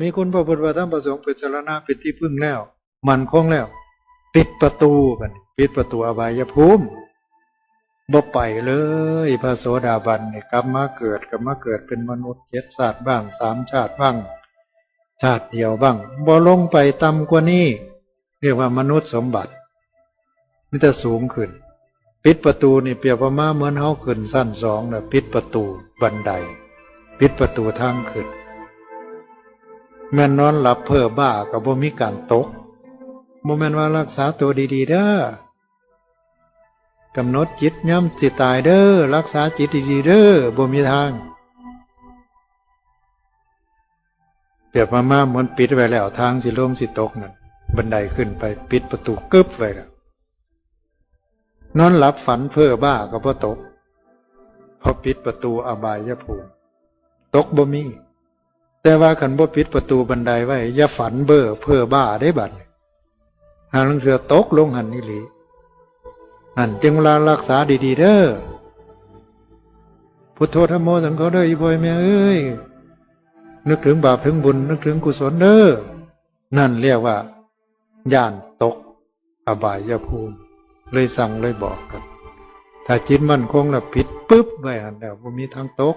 มีคุณพระพุทธธรรมพระสงฆ์เป็นสารณะเป็นที่พึ่งแล้ว มันคงแล้ว ปิดประตูกันปิดประตูอบายภูมิบ่ไปเลยพระโสดาบันเนี่ยกลับมาเกิดกลับมาเกิดเป็นมนุษย์เจ็ดศาสตร์บ้างสามชาติบ้าง ชาติเดียวบ้างบ่ลงไปต่ำกว่านี้ เรียกว่ามนุษย์สมบัติมิแต่สูงขึ้น ปิดประตูนี่เปรียบประมาเหมือนเฮาขึ้นสั้นสองนะปิดประตูบันได ปิดประตูทางขึ้น แม่นนอนหลับเพ้อบ้ากับบ่มีการตกบ่แมนว่ารักษาตัวดีๆเด้อกำหนดจิตย่ำสิตายเด้อรักษาจิตดีๆเด้อบ่มีทาง เปรียบมามามือนปิดไว้แล้วทางสิลงสิตกนั่นบันไดขึ้นไปปิดประตูกึบไว้แล้วนอนหลับฝันเพ้อบ้าก็บ่ตกพอปิดประตูอบายภูมิตกบ่มี แต่ว่าขันบ่ปิดประตูบันไดไว้อย่าฝันเบ้อเพ้อบ้าได้บัดหาลังเสือตกลงหันนี่หลีนั่นจึงเวลารักษาดีๆเด้อพุทโธธรรมโมสังโฆเด้ออีพ่อยแม่เอ้ยนึกถึงบาปถึงบุญ นึกถึงกุศลเด้อนั่นเรียกว่าย่านตก อบายภูมิ เลยสั่งเลยบอกกัน ถ้าจิตมั่นคงแล้วปิดปุ๊บไว้หันแล้วมีทางตก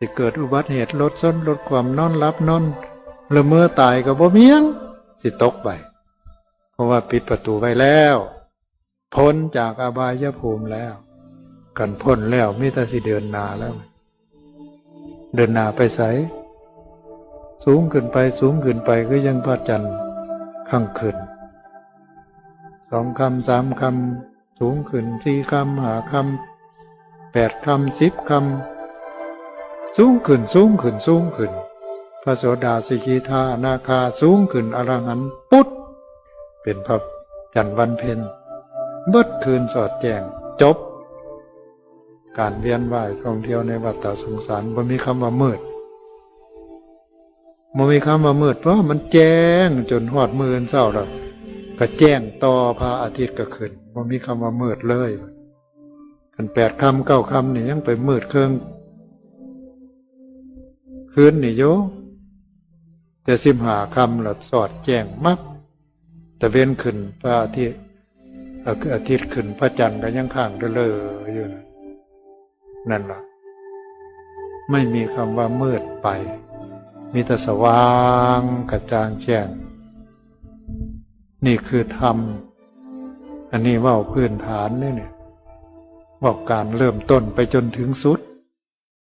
สิเกิดอุบัติเหตุลดส้นลดความนอนหลับนอนละเมอตายก็บ่เมียง สิตกไป เพราะว่าปิดประตูไว้แล้ว พ้นจากอบายภูมิแล้ว กันพ้นแล้วมิต่สิเดินนาแล้ว เดินนาไปใสสูงขึ้นไปสูงขึ้นไปก็ยังพระจันทร์ข้างขึ้นสองคำสามคำสูงขึ้นสี่คำหาคำแปดคำสิบคำ สูงขึ้นสูงขึ้นสูงขึ้น พระโสดาสิกีธานาคาสูงขึ้นอรหันต์ปุ๊ดเป็นพระจันทร์วันเพ็ญเบิดคืนสอดแจงจบ การเวียนว่ายท่องเที่ยวในวัฏสงสารบ่มีคำว่ามืดมันมีคำว่ามืดเพราะมันแจ้งจนหอดมือนเศร้าแล้วก็แจ้งต่อพระอาทิตย์ก็ขึ้นมันมีคำว่ามืดเลยกันแปดคำเก้าคำนี่ยังไปมืดเครื่อง คืนนี่โยแต่สิบหาคำละสอดแจ้งมักแต่เว้นขึ้นพระอาทิตย์อาทิตย์ขึ้นพระจันทร์ก็ยังข้างเดเลออยู่นั่นล่ะ ไม่มีคำว่ามืดไป มีแต่สว่างกระจ่างแจ้ง นี่คือธรรม อันนี้ว่าพื้นฐานนี่เนี่ยเว่าการเริ่มต้นไปจนถึงสุด